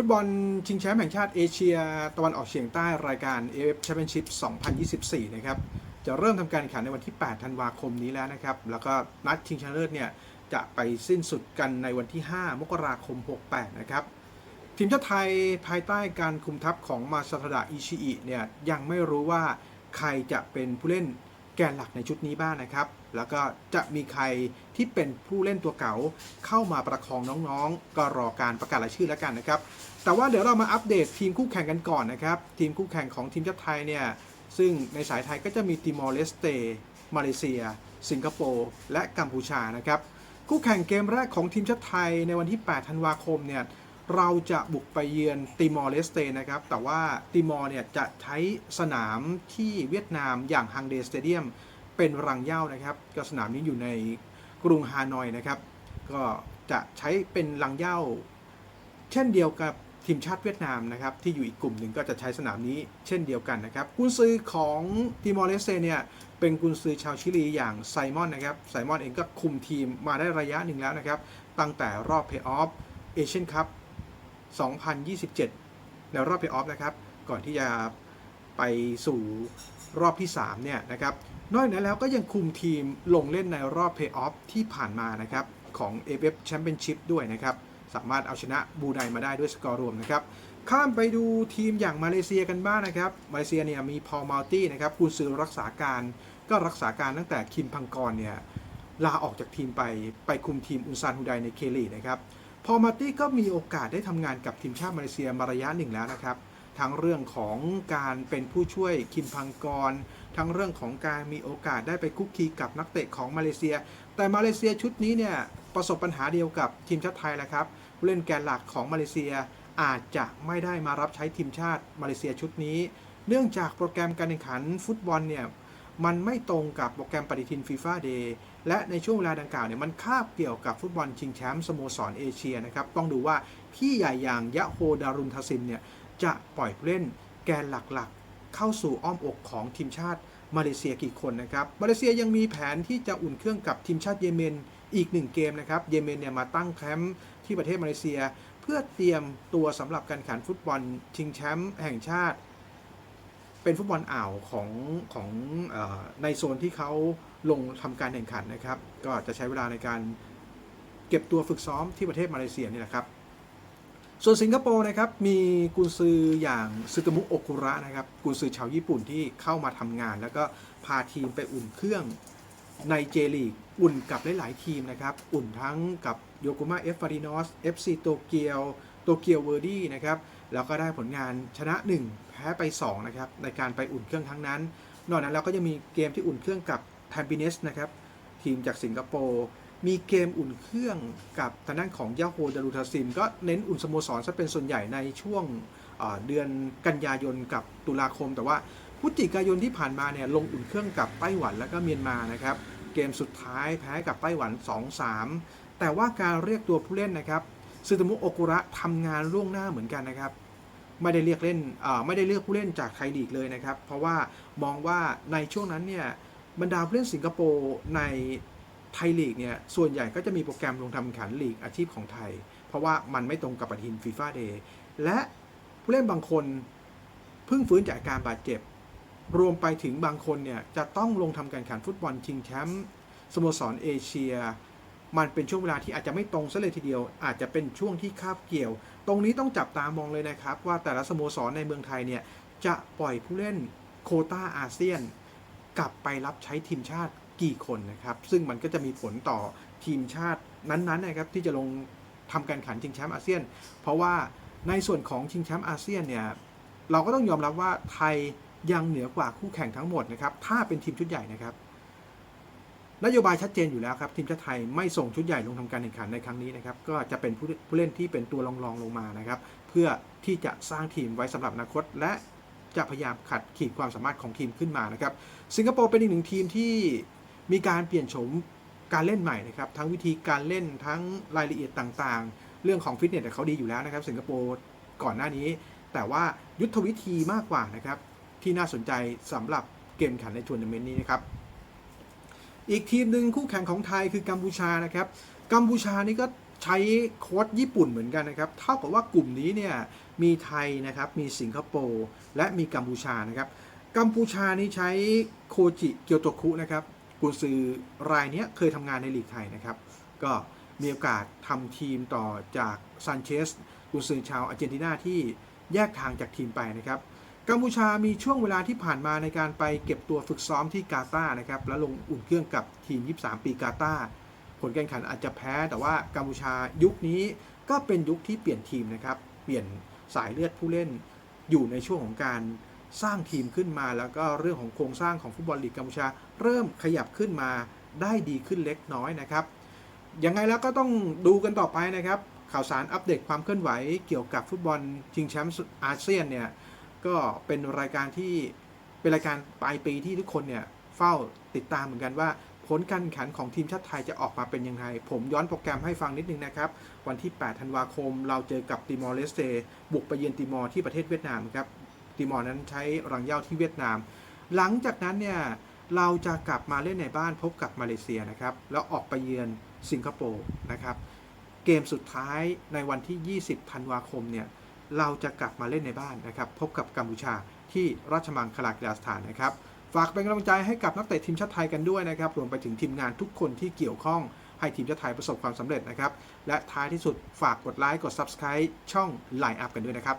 ฟุตบอลชิงแชมป์แห่งชาติเอเชีย ตะวันออกเฉียงใต้รายการ AF Championship 2024 นะครับ จะเริ่มทำการแข่งขันในวันที่ 8 ธันวาคมนี้แล้วนะครับ แล้วก็นัดชิงชนะเลิศเนี่ย จะไปสิ้นสุดกันในวันที่ 5 มกราคม 68 นะครับ ทีมชาติไทยภายใต้การคุมทัพของมาซาทดะอิชิอิเนี่ย ยังไม่รู้ว่าใครจะเป็นผู้เล่น แกนหลักในชุดนี้บ้างนะครับ แล้วก็จะมีใครที่เป็นผู้เล่นตัวเก่าเข้ามาประคองน้องๆ ก็รอการประกาศรายชื่อแล้วกันนะครับ แต่ว่าเดี๋ยวเรามาอัปเดตทีมคู่แข่งกันก่อนนะครับ ทีมคู่แข่งของทีมชาติไทยเนี่ย ซึ่งในสายไทยก็จะมีติมอร์เลสเตมาเลเซีย สิงคโปร์ และกัมพูชานะครับ คู่แข่งเกมแรกของทีมชาติไทยในวันที่ 8 ธันวาคมเนี่ย เราจะบุกไปเยือนติมอร์เลสเตนะครับ แต่ว่าติมอร์เนี่ยจะใช้สนามที่เวียดนามอย่างฮังเดสเตเดียมเป็นรังเย้านะครับ ก็สนามนี้อยู่ในกรุงฮานอยนะครับ ก็จะใช้เป็นรังเย้าเช่นเดียวกับทีมชาติเวียดนามนะครับ ที่อยู่อีกกลุ่มหนึ่งก็จะใช้สนามนี้เช่นเดียวกันนะครับกุนซือของติมอร์เลสเตเนี่ยเป็นกุนซือชาวชิลีอย่างไซมอนนะครับไซมอนเองก็คุมทีมมาได้ระยะหนึ่งแล้วนะครับ ตั้งแต่รอบเพย์ออฟเอเชียนคัพ 2027 ในรอบเพย์ออฟนะครับ ก่อนที่จะไปสู่รอบที่ 3 เนี่ยนะครับ นอกจากนั้นแล้วก็ยังคุมทีมลงเล่นในรอบเพย์ออฟที่ผ่านมานะครับ ของ AFF Championship ด้วยนะครับ สามารถเอาชนะบูไนมาได้ด้วยสกอร์รวมนะครับ ข้ามไปดูทีมอย่างมาเลเซียกันบ้างนะครับ มาเลเซียเนี่ยมีพอลมัลตี้นะครับกุนซือรักษาการก็รักษาการตั้งแต่คิมพังกรเนี่ยลาออกจากทีมไปไปคุมทีมอุนซานฮูไดในเคลีนะครับ พอมาตี้ก็มีโอกาสได้ทำงานกับทีมชาติมาเลเซียมาระยะหนึ่งแล้วนะครับ ทั้งเรื่องของการเป็นผู้ช่วยคิมพังกร ทั้งเรื่องของการมีโอกาสได้ไปคุกคีกับนักเตะของมาเลเซีย แต่มาเลเซียชุดนี้เนี่ยประสบปัญหาเดียวกับทีมชาติไทยแหละครับผู้เล่นแกนหลักของมาเลเซียอาจจะไม่ได้มารับใช้ทีมชาติมาเลเซียชุดนี้ เนื่องจากโปรแกรมการแข่งขันฟุตบอลเนี่ย มันไม่ตรงกับโปรแกรมปฏิทินฟีฟ่าเดย์และในช่วงเวลาดังกล่าวเนี่ยมันคาบเกี่ยวกับฟุตบอลชิงแชมป์สโมสรเอเชียนะครับ ต้องดูว่าพี่ใหญ่อย่างยะโฮดารุนทาซิมเนี่ยจะปล่อยเล่นแกนหลักๆ เข้าสู่อ้อมอกของทีมชาติมาเลเซียกี่คนนะครับ มาเลเซียยังมีแผนที่จะอุ่นเครื่องกับทีมชาติเยเมนอีกหนึ่งเกมนะครับ เยเมนเนี่ยมาตั้งแคมป์ที่ประเทศมาเลเซีย เพื่อเตรียมตัวสำหรับการแข่งฟุตบอลชิงแชมป์แห่งชาติ เป็นฟุตบอลอ่าวของของอในโซนที่เขาลงทำการแข่งขันนะครับ ก็จะใช้เวลาในการเก็บตัวฝึกซ้อมที่ประเทศมาเลเซียนี่แหละครับ ส่วนสิงคโปร์นะครับมีกุนซืออย่างซึกมุโอคุระนะครับกุนซือชาวญี่ปุ่นที่เข้ามาทำงาน แล้วก็พาทีมไปอุ่นเครื่องในเจลีกอุ่นกับหลาย ๆ ทีมนะครับ อุ่นทั้งกับโยโกมาเอฟฟารินอสเอฟซีโตเกียวโตเกียวเวอร์ดี้นะครับ แล้วก็ได้ผลงานชนะ 1 แพ้ไป2นะครับในการไปอุ่นเครื่องครั้งนั้น นอกนั้นเราก็จะมีเกมที่อุ่นเครื่องกับแทมปิเนสนะครับทีมจากสิงคโปร์มีเกมอุ่นเครื่องกับทางด้านของยาโฮดารุทาซิม ก็เน้นอุ่นสโมสรซะเป็นส่วนใหญ่ในช่วงเอ่อเดือนกันยายนกับตุลาคม แต่ว่าพฤศจิกายนที่ผ่านมาเนี่ยลงอุ่นเครื่องกับไต้หวันและก็เมียนมานะครับเกมสุดท้ายแพ้กับไต้หวัน 2-3 แต่ว่าการเรียกตัวผู้เล่นนะครับ ซึตมุโอกุระทำงานล่วงหน้าเหมือนกันนะครับ ไม่ได้เรียกเล่นไม่ได้เลือกผู้เล่นจากไทยลีกเลยนะครับ เพราะว่ามองว่าในช่วงนั้นเนี่ยบรรดาผู้เล่นสิงคโปร์ในไทยลีกเนี่ยส่วนใหญ่ก็จะมีโปรแกรมลงทำแข่งขันลีกอาชีพของไทย เพราะว่ามันไม่ตรงกับปฏิทินฟีฟ่าเดย์และผู้เล่นบางคนเพิ่งฟื้นจากอาการบาดเจ็บ รวมไปถึงบางคนเนี่ยจะต้องลงทำการแข่งขันฟุตบอลชิงแชมป์สโมสรเอเชีย มันเป็นช่วงเวลาที่อาจจะไม่ตรงซะเลยทีเดียว อาจจะเป็นช่วงที่คาบเกี่ยว ตรงนี้ต้องจับตามองเลยนะครับ ว่าแต่ละสโมสรในเมืองไทยเนี่ยจะปล่อยผู้เล่นโคต้าอาเซียน กลับไปรับใช้ทีมชาติกี่คนนะครับ ซึ่งมันก็จะมีผลต่อทีมชาตินั้นๆนะครับที่จะลงทำการขันชิงแชมป์อาเซียน เพราะว่าในส่วนของชิงแชมป์อาเซียนเนี่ยเราก็ต้องยอมรับว่าไทยยังเหนือกว่าคู่แข่งทั้งหมดนะครับถ้าเป็นทีมชุดใหญ่นะครับ นโยบายชัดเจนอยู่แล้วครับ ทีมชาติไทยไม่ส่งชุดใหญ่ลงทำการแข่งขันในครั้งนี้นะครับ ก็จะเป็นผู้ผเล่นที่เป็นตัวรองๆลงมานะครับ เพื่อที่จะสร้างทีมไว้สำหรับอนาคต และจะพยายามขัดขีดความสามารถของทีมขึ้นมานะครับ สิงคโปร์เป็นอีกหนึ่งทีมที่มีการเปลี่ยนโฉมการเล่นใหม่นะครับ ทั้งวิธีการเล่นทั้งรายละเอียดต่างๆ เรื่องของฟิตเนสเขาดีอยู่แล้วนะครับ สิงคโปร์ก่อนหน้านี้ แต่ว่ายุทธวิธีมากกว่านะครับที่น่าสนใจสำหรับเกมขันในทัวร์นาเมนต์นี้นะครับ อีกทีมหนึ่งคู่แข่งของไทยคือกัมพูชานะครับ กัมพูชานี่ก็ใช้โค้ดญี่ปุ่นเหมือนกันนะครับ เท่ากับว่ากลุ่มนี้เนี่ยมีไทยนะครับ มีสิงคโปร์และมีกัมพูชานะครับ กัมพูชานี่ใช้โคจิเกียวโตคุนะครับกุนซือรายเนี้ยเคยทำงานในลีกไทยนะครับ ก็มีโอกาสทำทีมต่อจากซานเชสกุนซือชาวอาร์เจนตินาที่แยกทางจากทีมไปนะครับ กัมพูชามีช่วงเวลาที่ผ่านมาในการไปเก็บตัวฝึกซ้อมที่กาตาร์นะครับ และลงอุ่นเครื่องกับทีม 23 ปีกาตาร์ผลการแข่งขันอาจจะแพ้ แต่ว่ากัมพูชายุคนี้ก็เป็นยุคที่เปลี่ยนทีมนะครับ เปลี่ยนสายเลือดผู้เล่นอยู่ในช่วงของการสร้างทีมขึ้นมา แล้วก็เรื่องของโครงสร้างของฟุตบอลลีกกัมพูชา เริ่มขยับขึ้นมาได้ดีขึ้นเล็กน้อยนะครับยังไงแล้วก็ต้องดูกันต่อไปนะครับ ข่าวสารอัปเดตความเคลื่อนไหวเกี่ยวกับฟุตบอลชิงแชมป์อาเซียนเนี่ย ก็เป็นรายการที่เป็นรายการปลายปีที่ทุกคนเนี่ยเฝ้าติดตามเหมือนกันว่าผลการแข่งขันของทีมชาติไทยจะออกมาเป็นยังไง ผมย้อนโปรแกรมให้ฟังนิดนึงนะครับ วันที่ 8 ธันวาคม เราเจอกับติมอร์เลสเตบุกไปเยือนติมอร์ที่ประเทศเวียดนามครับ ติมอร์นั้นใช้รังเย้าที่เวียดนาม หลังจากนั้นเนี่ย เราจะกลับมาเล่นในบ้านพบกับมาเลเซียนะครับ แล้วออกไปเยือนสิงคโปร์นะครับ เกมสุดท้ายในวันที่ 20 ธันวาคมเนี่ย เราจะกลับมาเล่นในบ้านนะครับ พบกับกัมพูชาที่ราชมังคลากีฬาสถานนะครับ ฝากเป็นกำลังใจให้กับนักเตะทีมชาติไทยกันด้วยนะครับ รวมไปถึงทีมงานทุกคนที่เกี่ยวข้องให้ทีมชาติไทยประสบความสำเร็จนะครับ และท้ายที่สุดฝากกดไลค์กด Subscribe ช่อง Line Up กันด้วยนะครับ